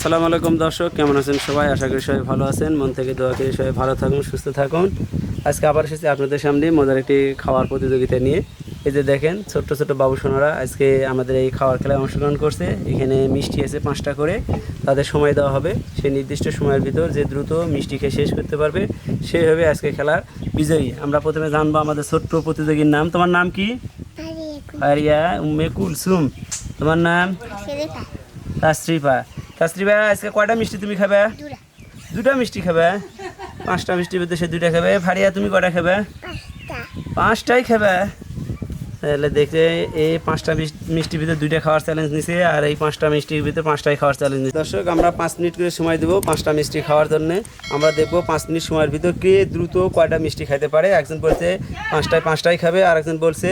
আসসালামু আলাইকুম দর্শক কেমন আছেন সবাই? আশা করি সবাই ভালো আছেন। মন থেকে দোয়া করি সবাই ভালো থাকুন সুস্থ থাকুন। আজকে আবার এসেছি আপনাদের সামনে মজার একটি খাওয়ার প্রতিযোগিতা নিয়ে। এই যে দেখেন ছোট্ট ছোট্ট বাবু সোনারা আজকে আমাদের এই খাওয়ার খেলায় অংশগ্রহণ করছে। এখানে মিষ্টি আছে পাঁচটা করে। তাদের সময় দেওয়া হবে। সেই নির্দিষ্ট সময়ের ভিতর যে দ্রুত মিষ্টি খেয়ে শেষ করতে পারবে সেই হবে আজকে খেলার বিজয়ী। আমরা প্রথমে জানব আমাদের ছোট্ট প্রতিযোগীর নাম। তোমার নাম কি? আরিয়া উম্মে কুলসুম। তোমার নাম? তাসরিফা তাসরিফা আজকে কয়টা মিষ্টি তুমি খাবে? দুটা মিষ্টি খাবে? পাঁচটা মিষ্টির ভিতরে সে দুইটা খাবে। ফারিয়া তুমি কয়টা খাবে? পাঁচটাই খাবে? তাহলে দেখতে এই পাঁচটা মিষ্টির ভিতরে দুইটা খাওয়ার চ্যালেঞ্জ নিছে আর এই পাঁচটা মিষ্টির ভিতরে পাঁচটাই খাওয়ার চ্যালেঞ্জ নিছে। দর্শক আমরা পাঁচ মিনিট করে সময় দেবো পাঁচটা মিষ্টি খাওয়ার জন্য। আমরা দেখব পাঁচ মিনিট সময়ের ভিতর কে দ্রুত কয়টা মিষ্টি খাইতে পারে। একজন বলছে পাঁচটায় পাঁচটাই খাবে আর একজন বলছে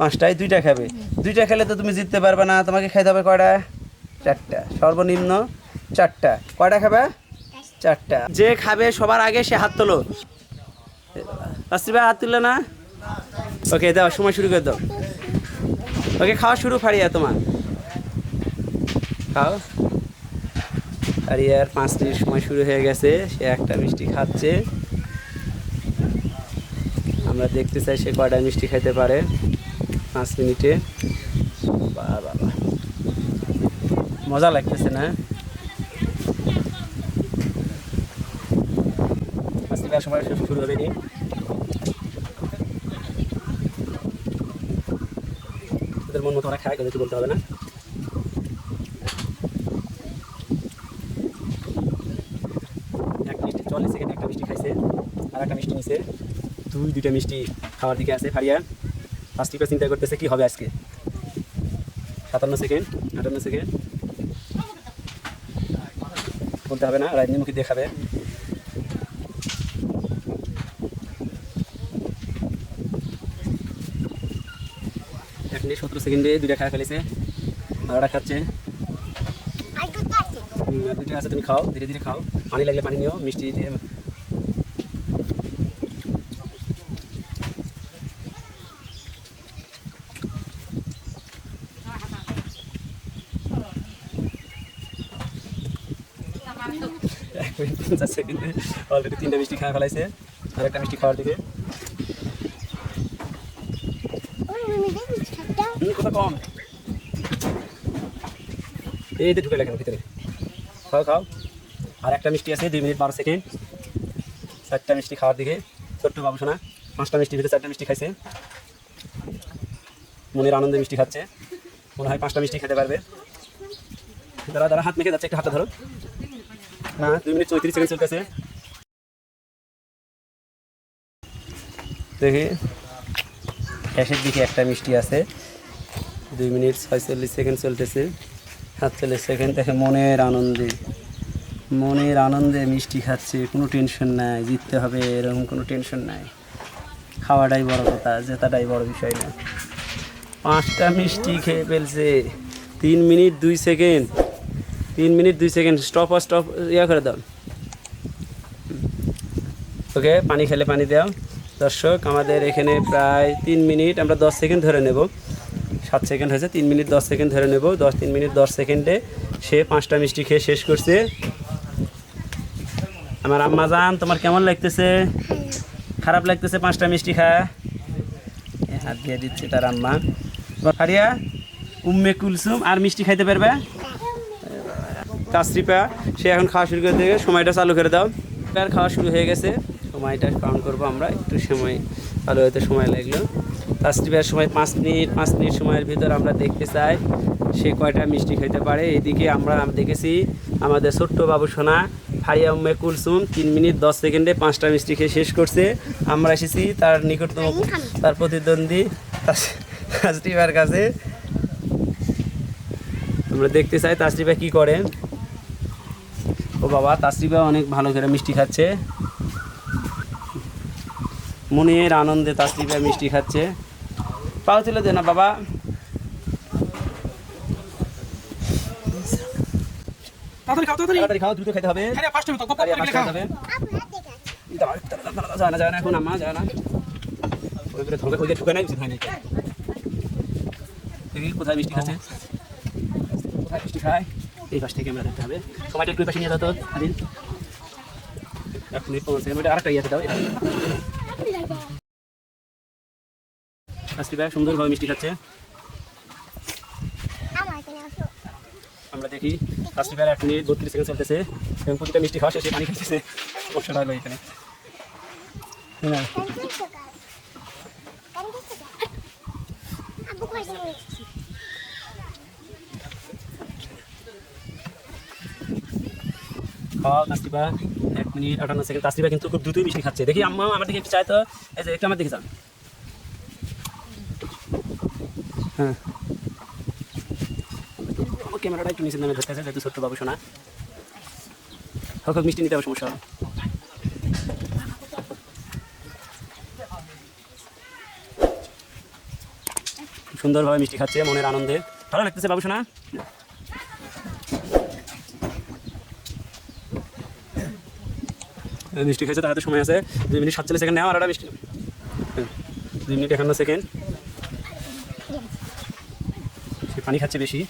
পাঁচটায় দুইটা খাবে। দুইটা খেলে তো তুমি জিততে পারবে না। তোমাকে খাইতে হবে কয়টা? চারটা। সর্বনিম্ন চারটা। কয়টা খাবে? চারটা। যে খাবে সবার আগে সে হাত তোলো। হাত তুললে না? ওকে, দাও, সময় শুরু করে দাও। ওকে, খাওয়া শুরু, ফারিয়া, তোমার। খাও। ফারিয়ার পাঁচ মিনিট সময় শুরু হয়ে গেছে। সে একটা মিষ্টি খাচ্ছে। আমরা দেখতে চাই সে কয়টা মিষ্টি খাইতে পারে। পাঁচ মিনিটে। বাবা মজা লাগতেছে না? সময় শুরু ওদের মন মতো খায় হবে না? মিষ্টি চল্লিশ সেকেন্ড একটা মিষ্টি খাইছে, আর একটা মিষ্টি দুই, দুইটা মিষ্টি খাওয়ার দিকে আছে ফারিয়া। ফার্স্ট চিন্তা করতেছে কি হবে আজকে? সাতান্ন সেকেন্ড, আটান্ন সেকেন্ড। বলতে হবে না রাজনীতিমুখী দেখাবে। এক মিনিট সতেরো সেকেন্ডে দুইটা খাওয়া ফেলেছে ওরা খাচ্ছে। দুইটা আছে তুমি খাও ধীরে ধীরে খাও। পানি লাগলে পানি নিও মিষ্টি দিয়ে এক মিনিট পঞ্চাশ সেকেন্ডে অলরেডি তিনটা মিষ্টি খাওয়া ফেলাইছে। আর একটা মিষ্টি খাওয়ার দিকে। কথা কম এই তো ঢুকে লাগেন ভিতরে? খাও খাও। আর একটা মিষ্টি আছে দুই মিনিট বারো সেকেন্ড। চারটা মিষ্টি খাওয়ার দিকে। ছোট্ট বাবু সোনা পাঁচটা মিষ্টির ভিতরে চারটা মিষ্টি খাইছে। মনের আনন্দে মিষ্টি খাচ্ছে। মনে হয় পাঁচটা মিষ্টি খেতে পারবে। দাঁড়া দাঁড়া হাত মেখে যাচ্ছে একটা হাতটা ধরো। না, দুই মিনিট চৌত্রিশ সেকেন্ড চলতেছে। দেখি। শেষের দিকে একটা মিষ্টি আছে। দুই মিনিট ছয়চল্লিশ সেকেন্ড চলতেছে। সাতচল্লিশ সেকেন্ড, দেখে মনের আনন্দে। মনের আনন্দে মিষ্টি খাচ্ছে, কোনো টেনশন নাই, জিততে হবে, এরকম কোনো টেনশন নাই। খাওয়াটাই বড় কথা, জেতাটাই বড় বিষয় না। পাঁচটা মিষ্টি খেয়ে ফেলছে। তিন মিনিট দুই সেকেন্ড। তিন মিনিট, দুই সেকেন্ড। স্টপ আর স্টপ ইয়া করে দাও। ওকে পানি খেলে পানি দাও। দর্শক, আমাদের এখানে প্রায় তিন মিনিট, আমরা দশ সেকেন্ড ধরে নেব। সাত সেকেন্ড হয়েছে, তিন মিনিট, দশ সেকেন্ড ধরে নেব। দশ, তিন মিনিট, দশ সেকেন্ডে সে পাঁচটা মিষ্টি খেয়ে শেষ করছে। আমার আম্মা যান তোমার কেমন লাগতেছে? খারাপ লাগতেছে পাঁচটা মিষ্টি খায় হাত দিয়ে দিচ্ছে তার আম্মা। ফারিয়া উম্মে কুলসুম, আর মিষ্টি খাইতে পারবে? তাসরিপা সে এখন খাওয়া শুরু করে দেবে সময়টা চালু করে দাও। তার খাওয়া শুরু হয়ে গেছে। সময়টা কাউন্ট করব আমরা। একটু সময় ভালো হতে সময় লাগল। তাসরিপার সময় পাঁচ মিনিট পাঁচ মিনিট সময়ের ভিতর আমরা দেখতে চাই সে কয়টা মিষ্টি খেতে পারে। এদিকে আমরা দেখেছি আমাদের ছোট্ট বাবু সোনা ফারিয়া উম্মে কুলসুম তিন মিনিট দশ সেকেন্ডে পাঁচটা মিষ্টি খেয়ে শেষ করছে। আমরা এসেছি তার নিকটতম তার প্রতিদ্বন্দ্বী তাসরিফার কাছে। আমরা দেখতে চাই তাসরিফা কি করে। ও বাবা তাসরিফা অনেক ভালো করে মিষ্টি খাচ্ছে মনের আনন্দে তাসরিফা মিষ্টি খাচ্ছে পাও তুলে দে না বাবা তাড়াতাড়ি খাও দ্রুত খেতে হবে যায় না যায় না এখন যায় না ঢুকে নাই উচিত হয়নি কোথায় মিষ্টি খাচ্ছে কোথায় মিষ্টি খায় এই পাশ থেকে ক্যামেরা দেখতে হবে। সময়টা একটু পাশে নিয়ে দাও তো পনেরো আরেকটা ইয়েতে দাও। আজকে ভাই সুন্দরভাবে মিষ্টি খাচ্ছে। আমরা দেখি ফার্স্ট এক মিনিট বত্রিশ সেকেন্ড চলতেছে, এবং প্রতিটা মিষ্টি খাওয়া শেষে পানি খাচ্ছে হলো এখানে। হ্যাঁ। এক মিনিট কিন্তু মিষ্টি খাচ্ছে। দেখি আমার তো। যান। হ্যাঁ। ক্যামেরাটা একটু শোনা। মিষ্টি নিতে হবে, সমস্যা সুন্দরভাবে মিষ্টি খাচ্ছে, মনের আনন্দে। ভালো লাগতেছে, বাবু শোনা? মিষ্টি খেয়েছে তার হাতে সময় আছে। দুই মিনিট সাতচল্লিশ সেকেন্ড নেওয়া আর একটা মিষ্টি। হ্যাঁ, দুই মিনিট একান্ন সেকেন্ড। সে পানি খাচ্ছে বেশি।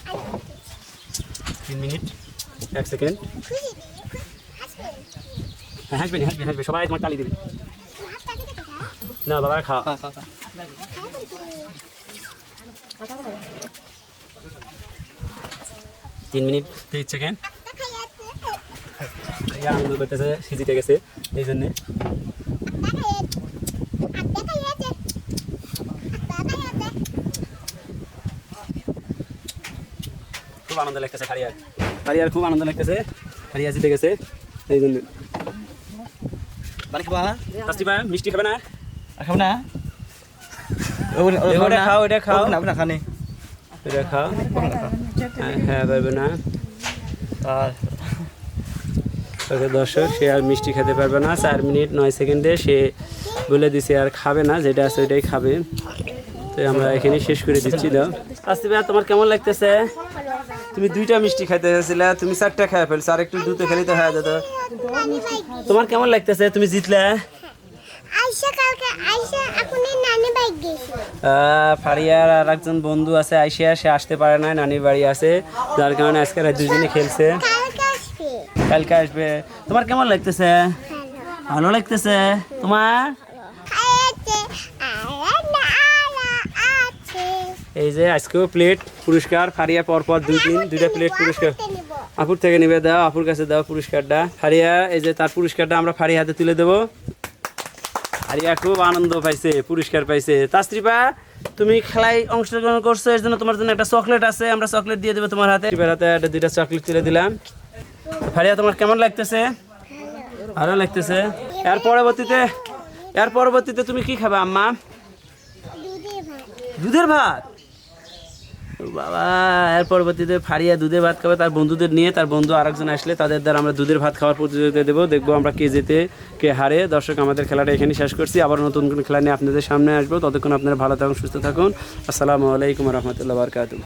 তিন মিনিট এক সেকেন্ড। হ্যাঁ হাসবে না, হাসবে হাসবে। সবাই তোমার তালি দেবে। না বাবা খাওয়া তিন মিনিট তেইশ সেকেন্ড। আনন্দ করতেছে সে জিতে গেছে। এই জন্যে খুব আনন্দ লাগতেছে ফারিয়ার ফারিয়ার খুব আনন্দ লাগতেছে। ফারিয়া জিতে গেছে এই জন্য বাড়ি খাবা? তাস্তিবা মিষ্টি খাবে না? খাব না। ওটা খাও, ওটা খাও। না না খানে এটা খাও। হ্যাঁ হ্যাঁ পারবে না। আর ওকে দর্শক সে আর মিষ্টি খেতে পারবে না। চার মিনিট নয় সেকেন্ডে সে বলে দিছে আর খাবে না যেটা আছে ওইটাই খাবে। তো আমরা এখানে শেষ করে দিচ্ছি দাও। আসতে ভাই তোমার কেমন লাগতেছে? তুমি দুইটা মিষ্টি খাইতে চাইছিলে তুমি চারটা খাই ফেলছো আর একটু দুটো খেলে তো হয়ে যেত। তোমার কেমন লাগতেছে? তুমি জিতলে? ফারিয়ার আর একজন বন্ধু আছে আইসিয়া সে আসতে পারে না নানির বাড়ি আছে। যার কারণে আজকে দুজনে খেলছে। কালকে আসবে। তোমার কেমন লাগতেছে? ভালো লাগতেছে? তোমার? এই যে আজকেও প্লেট পুরস্কার, ফারিয়া, পরপর দুই দিন, দুইটা প্লেট পুরস্কার। আপুর থেকে নিবে, দাও, আপুর কাছে দাও পুরস্কারটা। ফারিয়া, এই যে তার পুরস্কারটা আমরা ফারিয়া হাতে তুলে দেবো। ফারিয়া খুব আনন্দ পাইছে, পুরস্কার পাইছে। তাস্ত্রিপা তুমি খেলায় অংশগ্রহণ করছ, এর জন্য তোমার জন্য একটা চকলেট আছে, আমরা চকলেট দিয়ে দেবো তোমার হাতে। হাতে দুইটা চকলেট তুলে দিলাম। ফারিয়া, তোমার কেমন লাগতেছে? ভালো লাগতেছে। এর পরবর্তীতে এর পরবর্তীতে তুমি কি খাবে, আম্মা? দুধের ভাত। বাবা, এর পরবর্তীতে ফারিয়া দুধের ভাত খাবে, তার বন্ধুদের নিয়ে, তার বন্ধু আরেকজন আসলে, তাদের দ্বারা আমরা দুধের ভাত খাওয়ার প্রতিযোগিতা দেবো। দেখব আমরা কে যেতে কে হারে। দর্শক, আমাদের খেলাটা এখানে শেষ করছি। আবার নতুন কোনো খেলা নিয়ে আপনাদের সামনে আসব। ততক্ষণ আপনারা ভালো থাকুন, সুস্থ থাকুন। আসসালামু আলাইকুম রহমতুল্লাহ বারকাতু